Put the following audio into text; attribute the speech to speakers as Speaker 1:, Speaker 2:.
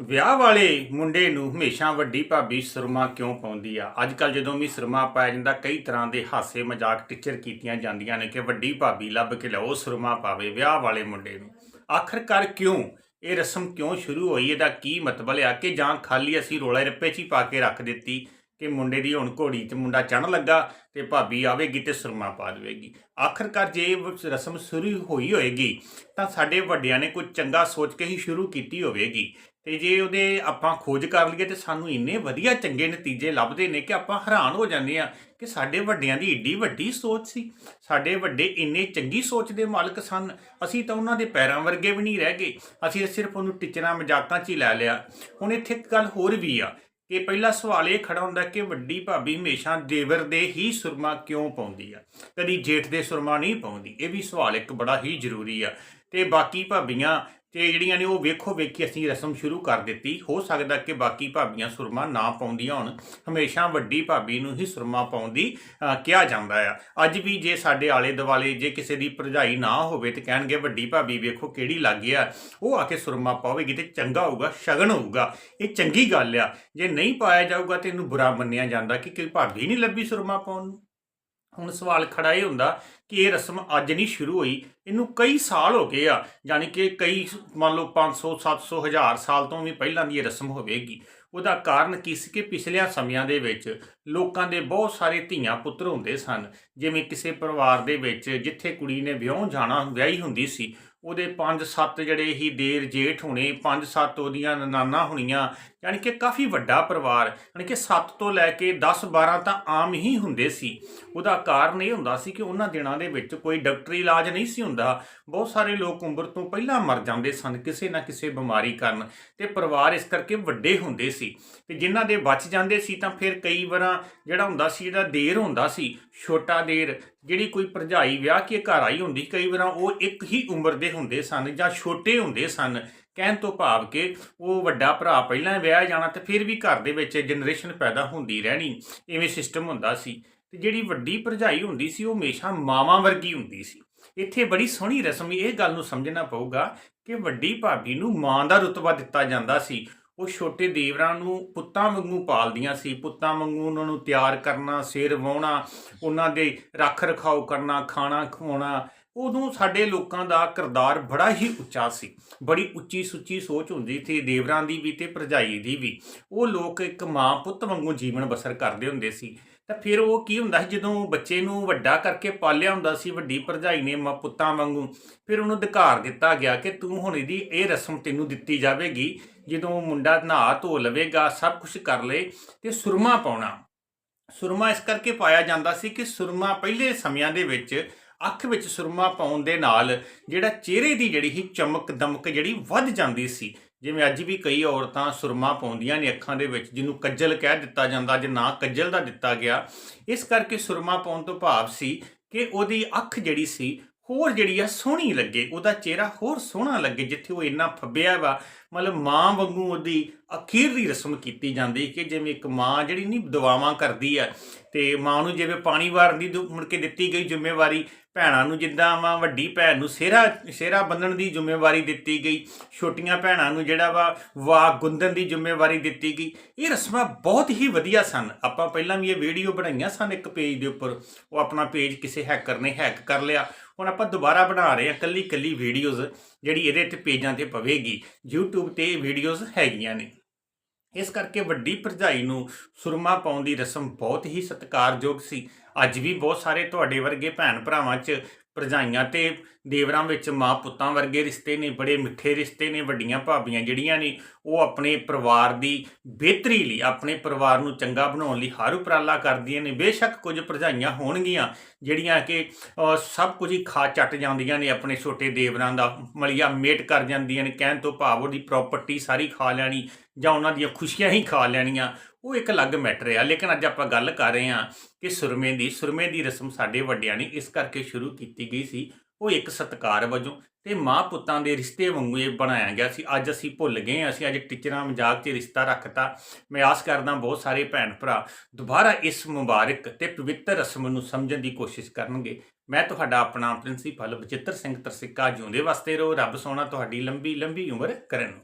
Speaker 1: ਵਿਆਹ ਵਾਲੇ ਮੁੰਡੇ ਨੂੰ ਹਮੇਸ਼ਾ ਵੱਡੀ ਭਾਬੀ ਸੁਰਮਾ ਕਿਉਂ ਪਾਉਂਦੀ ਆ? ਅੱਜ ਕੱਲ ਜਦੋਂ ਵੀ ਸੁਰਮਾ ਪਾਇਆ ਜਾਂਦਾ, ਕਈ ਤਰ੍ਹਾਂ ਦੇ ਹਾਸੇ ਮਜ਼ਾਕ ਟਿੱਚਰ ਕੀਤੀਆਂ ਜਾਂਦੀਆਂ ਨੇ ਕਿ ਵੱਡੀ ਭਾਬੀ ਲੱਭ ਕੇ ਲਿਆਓ, ਸੁਰਮਾ ਪਾਵੇ ਵਿਆਹ ਵਾਲੇ ਮੁੰਡੇ ਨੂੰ। ਆਖਰਕਾਰ ਕਿਉਂ? ਇਹ ਰਸਮ ਕਿਉਂ ਸ਼ੁਰੂ ਹੋਈ? ਇਹਦਾ ਕੀ ਮਤਲਬ ਆ ਕਿ ਜਾਂ ਖਾਲੀ ਅਸੀਂ ਰੋਲੇ ਰੱਪੇ 'ਚ ਹੀ ਪਾ ਕੇ ਰੱਖ ਦਿੱਤੀ ਕਿ ਮੁੰਡੇ ਦੀ ਹੁਣ ਘੋੜੀ 'ਚ ਮੁੰਡਾ ਚੜਨ ਲੱਗਾ ਤੇ ਭਾਬੀ ਆਵੇਗੀ ਤੇ ਸੁਰਮਾ ਪਾ ਦੇਵੇਗੀ? ਆਖਰਕਾਰ ਜੇ ਰਸਮ ਸ਼ੁਰੂ ਹੋਈ ਹੋਏਗੀ, ਤਾਂ ਸਾਡੇ ਵੱਡਿਆਂ ਨੇ ਕੁਝ ਚੰਗਾ ਸੋਚ ਕੇ ਹੀ ਸ਼ੁਰੂ ਕੀਤੀ ਹੋਵੇਗੀ। ਤੇ ਜੇ ਉਹਦੇ ਆਪਾਂ ਖੋਜ ਕਰ ਲਈਏ ਤੇ ਸਾਨੂੰ ਇੰਨੇ ਵਧੀਆ ਚੰਗੇ ਨਤੀਜੇ ਲੱਭਦੇ ਨੇ ਕਿ ਆਪਾਂ ਹੈਰਾਨ ਹੋ ਜਾਂਦੇ ਆ ਕਿ ਸਾਡੇ ਵੱਡਿਆਂ ਦੀ ਏਡੀ ਵੱਡੀ ਸੋਚ ਸੀ। ਸਾਡੇ ਵੱਡੇ ਇੰਨੇ ਚੰਗੀ ਸੋਚ ਦੇ ਮਾਲਕ ਸਨ। ਅਸੀਂ ਤਾਂ ਉਹਨਾਂ ਦੇ ਪੈਰਾਂ ਵਰਗੇ ਵੀ ਨਹੀਂ ਰਹਿ ਗਏ। ਅਸੀਂ ਤਾਂ ਸਿਰਫ ਉਹਨੂੰ ਟਿਚਰਾਂ ਮਜ਼ਾਕਾਂ 'ਚ ਹੀ ਲੈ ਲਿਆ। ਹੁਣ ਇੱਥੇ ਇੱਕ ਗੱਲ ਹੋਰ ਵੀ ਆ ਕਿ ਪਹਿਲਾ ਸਵਾਲ ਇਹ ਖੜਾ ਹੁੰਦਾ ਕਿ ਵੱਡੀ ਭਾਬੀ ਹਮੇਸ਼ਾ ਦੇਵਰ ਦੇ ਹੀ ਸੁਰਮਾ ਕਿਉਂ ਪਾਉਂਦੀ ਆ? ਕਦੀ ਜੇਠ ਦੇ ਸੁਰਮਾ ਨਹੀਂ ਪਾਉਂਦੀ। ਇਹ ਵੀ ਸਵਾਲ ਇੱਕ ਬੜਾ ਹੀ ਜ਼ਰੂਰੀ ਆ। ਤੇ ਬਾਕੀ ਭਾਬੀਆਂ ਤੇ ਜਿਹੜੀਆਂ ਨੇ ਉਹ ਵੇਖੋ ਵੇਖੀ ਅਸੀਂ ਰਸਮ ਸ਼ੁਰੂ ਕਰ ਦਿੱਤੀ। ਹੋ ਸਕਦਾ ਕਿ ਬਾਕੀ ਭਾਬੀਆਂ ਸੁਰਮਾ ਨਾ ਪਾਉਂਦੀਆਂ ਹੋਣ। ਹਮੇਸ਼ਾ ਵੱਡੀ ਭਾਬੀ ਨੂੰ ਹੀ ਸੁਰਮਾ ਪਾਉਂਦੀ ਕਿਹਾ ਜਾਂਦਾ ਆ। ਅੱਜ ਵੀ ਜੇ ਸਾਡੇ ਆਲੇ ਦੁਆਲੇ ਜੇ ਕਿਸੇ ਦੀ ਭਰਜਾਈ ਨਾ ਹੋਵੇ ਤੇ ਕਹਿਣਗੇ, ਵੱਡੀ ਭਾਬੀ ਵੇਖੋ ਕਿਹੜੀ ਲੱਗੀ ਆ। ਉਹ ਆ ਕੇ ਸੁਰਮਾ ਪਾਵੇਗੀ ਤੇ ਚੰਗਾ ਹੋਊਗਾ, ਸ਼ਗਨ ਹੋਊਗਾ। ਇਹ ਚੰਗੀ ਗੱਲ ਆ। ਜੇ ਨਹੀਂ ਪਾਇਆ ਜਾਊਗਾ ਤੇ ਇਹਨੂੰ ਬੁਰਾ ਮੰਨਿਆ ਜਾਂਦਾ ਕਿ ਕੋਈ ਭਾਬੀ ਨਹੀਂ ਲੱਭੀ ਸੁਰਮਾ ਪਾਉਣ ਨੂੰ। ਹੁਣ ਸਵਾਲ ਖੜਾ ਇਹ ਹੁੰਦਾ ਕਿ ਇਹ ਰਸਮ ਅੱਜ ਨਹੀਂ ਸ਼ੁਰੂ ਹੋਈ, ਇਹਨੂੰ ਕਈ ਸਾਲ ਹੋ ਗਏ ਆ, ਯਾਨੀ ਕਿ ਕਈ ਮੰਨ ਲਓ 500 700 1000 ਸਾਲ ਤੋਂ ਵੀ ਪਹਿਲਾਂ ਦੀ ਇਹ ਰਸਮ ਹੋਵੇਗੀ। ਉਹਦਾ ਕਾਰਨ ਕੀ ਸੀ ਕਿ ਪਿਛਲਿਆਂ ਸਮਿਆਂ ਦੇ ਵਿੱਚ ਲੋਕਾਂ ਦੇ ਬਹੁਤ ਸਾਰੇ ਧੀਆਂ ਪੁੱਤਰ ਹੁੰਦੇ ਸਨ, ਜਿਵੇਂ ਕਿਸੇ ਪਰਿਵਾਰ ਦੇ ਵਿੱਚ ਜਿੱਥੇ ਕੁੜੀ ਨੇ ਵਿਆਹ ਜਾਣਾ ਵਿਆਹੀ ਹੁੰਦੀ ਸੀ ਉਹਦੇ 5-7 ਜਿਹੜੇ ਹੀ ਦੇਰ ਜੇਠ ਹੋਣੇ 5-7 ਉਹਦੀਆਂ ਨਨਾਨਾ ਹੋਣੀਆਂ, ਯਾਨੀ ਕਿ ਕਾਫੀ ਵੱਡਾ ਪਰਿਵਾਰ, ਯਾਨੀ ਕਿ 7 ਤੋਂ ਲੈ ਕੇ 10-12 ਤਾਂ ਆਮ ਹੀ ਹੁੰਦੇ ਸੀ। ਉਹਦਾ ਕਾਰਨ ਇਹ ਹੁੰਦਾ ਸੀ ਕਿ ਉਹਨਾਂ ਦਿਨਾਂ ਦੇ ਵਿੱਚ ਕੋਈ ਡਾਕਟਰੀ ਇਲਾਜ ਨਹੀਂ ਸੀ ਹੁੰਦਾ। ਬਹੁਤ ਸਾਰੇ ਲੋਕ ਉਮਰ ਤੋਂ ਪਹਿਲਾਂ ਮਰ ਜਾਂਦੇ ਸਨ, ਕਿਸੇ ਨਾ ਕਿਸੇ ਬਿਮਾਰੀ ਕਾਰਨ ਤੇ ਪਰਿਵਾਰ ਇਸ ਕਰਕੇ ਵੱਡੇ ਹੁੰਦੇ ਸੀ। ਤੇ ਜਿਨ੍ਹਾਂ ਦੇ ਬਚ ਜਾਂਦੇ ਸੀ ਤਾਂ ਫਿਰ ਕਈ ਵਾਰਾਂ ਜਿਹੜਾ ਹੁੰਦਾ ਸੀ ਜਿਹੜਾ ਦੇਰ ਹੁੰਦਾ ਸੀ, ਛੋਟਾ ਦੇਰ, ਜਿਹੜੀ ਕੋਈ ਭਰਜਾਈ ਵਿਆਹ ਕੇ ਘਰ ਆਈ ਹੁੰਦੀ, ਕਈ ਵਾਰਾਂ ਉਹ ਇੱਕ ਹੀ ਉਮਰ ਦੇ ਹੁੰਦੇ ਸਨ ਜਾਂ ਛੋਟੇ ਹੁੰਦੇ ਸਨ, ਕਹਿਣ ਤੋਂ ਭਾਵ ਕਿ ਉਹ ਵੱਡਾ ਭਰਾ ਪਹਿਲਾਂ ਵਿਆਹ ਜਾਣਾ ਤੇ ਫਿਰ ਵੀ ਘਰ ਦੇ ਵਿੱਚ ਜਨਰੇਸ਼ਨ ਪੈਦਾ ਹੁੰਦੀ ਰਹਿਣੀ, ਇਵੇਂ ਸਿਸਟਮ ਹੁੰਦਾ ਸੀ। ਤੇ ਜਿਹੜੀ ਵੱਡੀ ਭਰਜਾਈ ਹੁੰਦੀ ਸੀ, ਉਹ ਹਮੇਸ਼ਾ ਮਾਵਾਂ ਵਰਗੀ ਹੁੰਦੀ ਸੀ। ਇੱਥੇ ਬੜੀ ਸੋਹਣੀ ਰਸਮ, ਇਹ ਗੱਲ ਨੂੰ ਸਮਝਣਾ ਪਊਗਾ ਕਿ ਵੱਡੀ ਭਾਬੀ ਨੂੰ ਮਾਂ ਦਾ ਰੁਤਬਾ ਦਿੱਤਾ ਜਾਂਦਾ ਸੀ। ਉਹ ਛੋਟੇ ਦੇਵਰਾਂ ਨੂੰ ਪੁੱਤਾਂ ਵਾਂਗੂ ਪਾਲਦੀਆਂ ਸੀ। ਪੁੱਤਾਂ ਵਾਂਗੂ ਉਹਨਾਂ ਨੂੰ ਤਿਆਰ ਕਰਨਾ, ਸਿਰ ਵਾਹੁਣਾ, ਉਹਨਾਂ ਦੇ ਰੱਖ ਰਖਾਓ ਕਰਨਾ, ਖਾਣਾ ਖਵਾਉਣਾ ਉਦੋਂ ਸਾਡੇ ਲੋਕਾਂ ਦਾ ਕਿਰਦਾਰ ਬੜਾ ਹੀ ਉੱਚਾ ਸੀ। ਬੜੀ ਉੱਚੀ ਸੁੱਚੀ ਸੋਚ ਹੁੰਦੀ ਸੀ, ਦੇਵਰਾਂ ਦੀ ਵੀ ਤੇ ਭਰਜਾਈ ਦੀ ਵੀ। ਉਹ ਲੋਕ ਇੱਕ ਮਾਂ ਪੁੱਤ ਵਾਂਗੂ ਜੀਵਨ ਬਸਰ ਕਰਦੇ ਹੁੰਦੇ ਸੀ। ਤਾਂ ਫਿਰ ਉਹ ਕੀ ਹੁੰਦਾ ਸੀ, ਜਦੋਂ ਬੱਚੇ ਨੂੰ ਵੱਡਾ ਕਰਕੇ ਪਾਲਿਆ ਹੁੰਦਾ ਸੀ, ਵੱਡੀ ਭਰਜਾਈ ਨੇ ਮਾਂ ਪੁੱਤਾਂ ਵਾਂਗੂ, ਫਿਰ ਉਹਨੂੰ ਅਧਿਕਾਰ ਦਿੱਤਾ ਗਿਆ ਕਿ ਤੂੰ ਹੁਣ ਇਹਦੀ ਇਹ ਰਸਮ ਤੈਨੂੰ ਦਿੱਤੀ ਜਾਵੇਗੀ। ਜਦੋਂ ਮੁੰਡਾ ਨਹਾ ਧੋ ਲਵੇਗਾ, ਸਭ ਕੁਝ ਕਰ ਲੇ ਤੇ ਸੁਰਮਾ ਪਾਉਣਾ। ਸੁਰਮਾ ਇਸ ਕਰਕੇ ਪਾਇਆ ਜਾਂਦਾ ਸੀ ਕਿ ਸੁਰਮਾ ਪਹਿਲੇ ਸਮਿਆਂ ਦੇ ਵਿੱਚ ਅੱਖ ਵਿੱਚ ਸੁਰਮਾ ਪਾਉਣ ਦੇ ਨਾਲ ਜਿਹੜਾ ਚਿਹਰੇ ਦੀ ਜਿਹੜੀ ਹੀ ਚਮਕ ਦਮਕ ਜਿਹੜੀ ਵੱਧ ਜਾਂਦੀ ਸੀ, ਜਿਵੇਂ ਅੱਜ ਵੀ ਕਈ ਔਰਤਾਂ ਸੁਰਮਾ ਪਾਉਂਦੀਆਂ ਨੇ ਅੱਖਾਂ ਦੇ ਵਿੱਚ, ਜਿਹਨੂੰ ਕੱਜਲ ਕਹਿ ਦਿੱਤਾ ਜਾਂਦਾ ਜੇ ਨਾ ਕੱਜਲ ਦਾ ਦਿੱਤਾ ਗਿਆ। ਇਸ ਕਰਕੇ ਸੁਰਮਾ ਪਾਉਣ ਤੋਂ ਭਾਵ ਸੀ ਕਿ ਉਹਦੀ ਅੱਖ ਜਿਹੜੀ ਸੀ ਹੋਰ ਜਿਹੜੀ ਆ ਸੋਹਣੀ ਲੱਗੇ, ਉਹਦਾ ਚਿਹਰਾ ਹੋਰ ਸੋਹਣਾ ਲੱਗੇ, ਜਿੱਥੇ ਉਹ ਇੰਨਾ ਫੱਬਿਆ ਵਾ। ਮਤਲਬ ਮਾਂ ਵਾਂਗੂ ਉਹਦੀ ਅਖੀਰ ਦੀ ਰਸਮ ਕੀਤੀ ਜਾਂਦੀ ਕਿ ਜਿਵੇਂ ਇੱਕ ਮਾਂ ਜਿਹੜੀ ਨਹੀਂ ਦੁਆਵਾਂ ਕਰਦੀ ਆ, ਤੇ ਮਾਂ ਨੂੰ ਜਿਵੇਂ ਪਾਣੀ ਵਾਰਨ ਦੀ ਦੁ- ਮੁੜ ਕੇ ਦਿੱਤੀ ਗਈ ਜ਼ਿੰਮੇਵਾਰੀ, ਭੈਣਾਂ ਨੂੰ ਜਿੱਦਾਂ ਵਾ, ਵੱਡੀ ਭੈਣ ਨੂੰ ਸਿਹਰਾ ਸਿਹਰਾ ਬੰਨਣ ਦੀ ਜ਼ਿੰਮੇਵਾਰੀ ਦਿੱਤੀ ਗਈ, ਛੋਟੀਆਂ ਭੈਣਾਂ ਨੂੰ ਜਿਹੜਾ ਵਾ ਵਾਗ ਗੁੰਦਨ ਦੀ ਜ਼ਿੰਮੇਵਾਰੀ ਦਿੱਤੀ ਗਈ। ਇਹ ਰਸਮਾਂ ਬਹੁਤ ਹੀ ਵਧੀਆ ਸਨ। ਆਪਾਂ ਪਹਿਲਾਂ ਵੀ ਇਹ ਵੀਡੀਓ ਬਣਾਈਆਂ ਸਨ ਇੱਕ ਪੇਜ ਦੇ ਉੱਪਰ। ਉਹ ਆਪਣਾ ਪੇਜ ਕਿਸੇ ਹੈਕਰ ਨੇ ਹੈਕ ਕਰ ਲਿਆ। ਹੁਣ ਆਪਾਂ ਦੁਬਾਰਾ ਬਣਾ ਰਹੇ ਹਾਂ ਕੱਲੀ ਕੱਲੀ ਵੀਡੀਓਜ਼ ਜਿਹੜੀ ਇਹਦੇ ਤੇ ਪੇਜਾਂ ਤੇ ਪਵੇਗੀ, YouTube ਤੇ ਵੀਡੀਓਜ਼ ਹੈਗੀਆਂ ਨੇ। ਇਸ ਕਰਕੇ ਵੱਡੀ ਭਰਜਾਈ ਨੂੰ ਸੁਰਮਾ ਪਾਉਣ ਦੀ ਰਸਮ ਬਹੁਤ ਹੀ ਸਤਿਕਾਰਯੋਗ ਸੀ। ਅੱਜ ਵੀ ਬਹੁਤ ਸਾਰੇ ਤੁਹਾਡੇ ਵਰਗੇ ਭੈਣ ਭਰਾਵਾਂ 'ਚ ਭਰਜਾਈਆਂ ਤੇ ਦੇਵਰਾਂ ਵਿੱਚ ਮਾਂ ਪੁੱਤਾਂ ਵਰਗੇ ਰਿਸ਼ਤੇ ਨੇ, ਬੜੇ ਮਿੱਠੇ ਰਿਸ਼ਤੇ ਨੇ, ਵੱਡੀਆਂ ਭਾਬੀਆਂ ਜਿਹੜੀਆਂ ਨੇ, ਉਹ ਆਪਣੇ ਪਰਿਵਾਰ ਦੀ ਬਿਹਤਰੀ ਲਈ, ਆਪਣੇ ਪਰਿਵਾਰ ਨੂੰ ਚੰਗਾ ਬਣਾਉਣ ਲਈ ਹਰ ਉਪਰਾਲਾ ਕਰਦੀਆਂ ਨੇ। ਬੇਸ਼ੱਕ ਕੁਝ ਭਰਜਾਈਆਂ ਹੋਣਗੀਆਂ ਜਿਹੜੀਆਂ ਕਿ ਸਭ ਕੁਝ ਹੀ ਖਾ ਚੱਟ ਜਾਂਦੀਆਂ ਨੇ, ਆਪਣੇ ਛੋਟੇ ਦੇਵਰਾਂ ਦਾ ਮਲੀਆ ਮੇਟ ਕਰ ਜਾਂਦੀਆਂ ਨੇ, ਕਹਿਣ ਤੋਂ ਭਾਵ ਉਹਦੀ ਪ੍ਰਾਪਰਟੀ ਸਾਰੀ ਖਾ ਲੈਣੀ ਜਾਂ ਉਹਨਾਂ ਦੀਆਂ ਖੁਸ਼ੀਆਂ ਹੀ ਖਾ ਲੈਣੀਆਂ, ਉਹ ਇੱਕ ਅਲੱਗ ਮੈਟਰ ਆ। ਲੇਕਿਨ ਅੱਜ ਆਪਾਂ ਗੱਲ ਕਰ ਰਹੇ ਹਾਂ ਕਿ ਸੁਰਮੇ ਦੀ ਸੁਰਮੇ ਦੀ ਰਸਮ ਸਾਡੇ ਵੱਡਿਆਂ ਨੇ ਇਸ ਕਰਕੇ ਸ਼ੁਰੂ ਕੀਤੀ ਗਈ ਸੀ। ਉਹ ਇੱਕ ਸਤਕਾਰ ਵਜੋਂ ਤੇ ਮਾਂ ਪੁੱਤਾਂ ਦੇ ਰਿਸ਼ਤੇ ਵਾਂਗੂ ਇਹ ਬਣਾਇਆ ਗਿਆ ਸੀ। ਅੱਜ ਅਸੀਂ ਭੁੱਲ ਗਏ ਹਾਂ, ਅਸੀਂ ਅੱਜ ਟੀਚਰਾਂ ਮਜ਼ਾਕ 'ਚ ਰਿਸ਼ਤਾ ਰੱਖਤਾ। ਮੈਂ ਆਸ ਕਰਦਾ ਬਹੁਤ ਸਾਰੇ ਭੈਣ ਭਰਾ ਦੁਬਾਰਾ ਇਸ ਮੁਬਾਰਕ ਤੇ ਪਵਿੱਤਰ ਰਸਮ ਨੂੰ ਸਮਝਣ ਦੀ ਕੋਸ਼ਿਸ਼ ਕਰਨਗੇ। ਮੈਂ ਤੁਹਾਡਾ ਆਪਣਾ ਪ੍ਰਿੰਸੀਪਲ ਬਚਿੱਤਰ ਸਿੰਘ ਤਰਸਿੱਕਾ ਜਿਉਂਦੇ ਵਾਸਤੇ ਰਹੋ। ਰੱਬ ਸੋਹਣਾ ਤੁਹਾਡੀ ਲੰਬੀ ਲੰਬੀ ਉਮਰ ਕਰਨ।